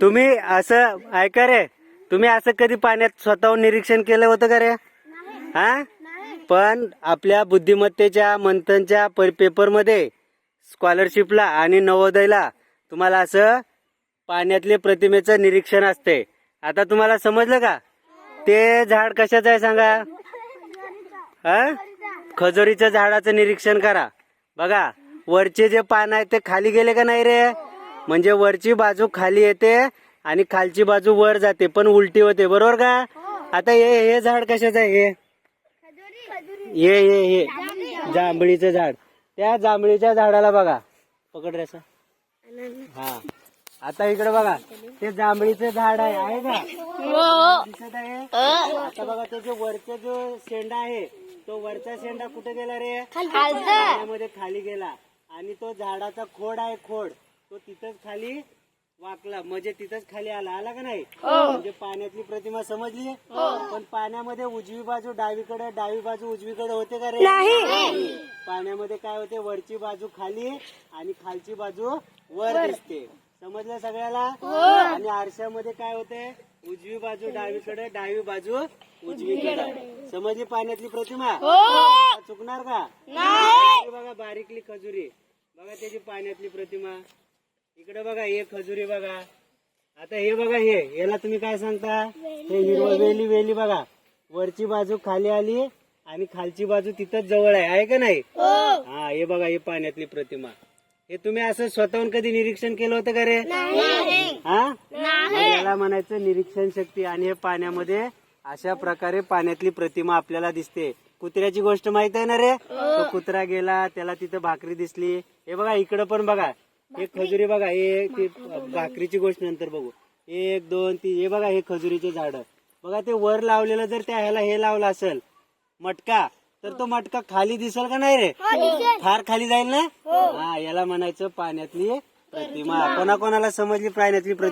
तुम्ही असं ऐका रे. तुम्ही असं कधी पाण्यात स्वतःहून निरीक्षण केलं होतं का रे? हा? पण आपल्या बुद्धिमत्तेच्या मंथनच्या पेपरमध्ये स्कॉलरशिपला आणि नवोदयला तुम्हाला असं पाण्यातले प्रतिमेचं निरीक्षण असते. आता तुम्हाला समजलं का? ते झाड कशाचं आहे सांगा? हा? खजोरीच्या झाडाचं निरीक्षण करा. बघा वरचे जे पान आहे ते खाली गेले का नाही रे? म्हणजे वरची बाजू खाली येते आणि खालची बाजू वर जाते पण उलटी होते. बरोबर का? आता हे हे झाड कशाचं आहे? हे? हे हे हे. जांभळीचं झाड. त्या जांभळीच्या झाडाला बघा. पकड रे. हा. आता इकडे बघा. ते जांभळीचं झाड आहे. आहे का? दिसत आहे. आता बघा तो जो वरचा जो शेंडा आहे तो वरचा शेंडा कुठे गेला रे? पाण्यामध्ये खाली गेला. आणि तो झाडाचा खोड आहे खोड. तो तिथंच खाली वाकला. म्हणजे तिथंच खाली आला. आला का नाही? म्हणजे पाण्यातली प्रतिमा समजली? पण पाण्यामध्ये उजवी बाजू डावीकडे डावी बाजू उजवीकडे होते का रे? पाण्यामध्ये काय होते? वरची बाजू खाली आणि खालची बाजू वर दिसते. समजलं सगळ्याला? आणि आरशामध्ये काय होते? उजवी बाजू डावीकडे डावी बाजू उजवीकडे. समजली पाण्यातली प्रतिमा? चुकणार का? हे बघा बारीकली खजुरी. बघा त्याची पाण्यातली प्रतिमा. इकडे बघा हे खजुरी बघा. आता हे बघा हे याला तुम्ही काय सांगता? हे हिरवं वेली वेली बघा. वरची बाजू खाली आली आणि खालची बाजू तिथंच जवळ आहे. आहे का नाही? हा. हे बघा हे पाण्यातली प्रतिमा. हे तुम्ही असं स्वतःहून कधी निरीक्षण केलं होतं का रे? हा? याला म्हणायचं निरीक्षण शक्ती आणि हे पाण्यामध्ये अशा प्रकारे पाण्यातली प्रतिमा आपल्याला दिसते. कुत्र्याची गोष्ट माहीत आहे ना रे? तो कुत्रा गेला त्याला तिथं भाकरी दिसली. हे बघा इकडं पण बघा. हे खजुरी बघा हे भाकरीची गोष्ट नंतर बघू. एक दोन तीन. हे बघा हे खजुरीचे झाड. बघा ते वर लावलेलं जर त्या ह्याला हे लावलं असेल मटका तर तो मटका खाली दिसेल का नाही रे? फार खाली जाईल ना? हा. याला म्हणायचं पाण्यातली प्रतिमा. कोणाकोणाला समजली पाण्यातली प्रतिमा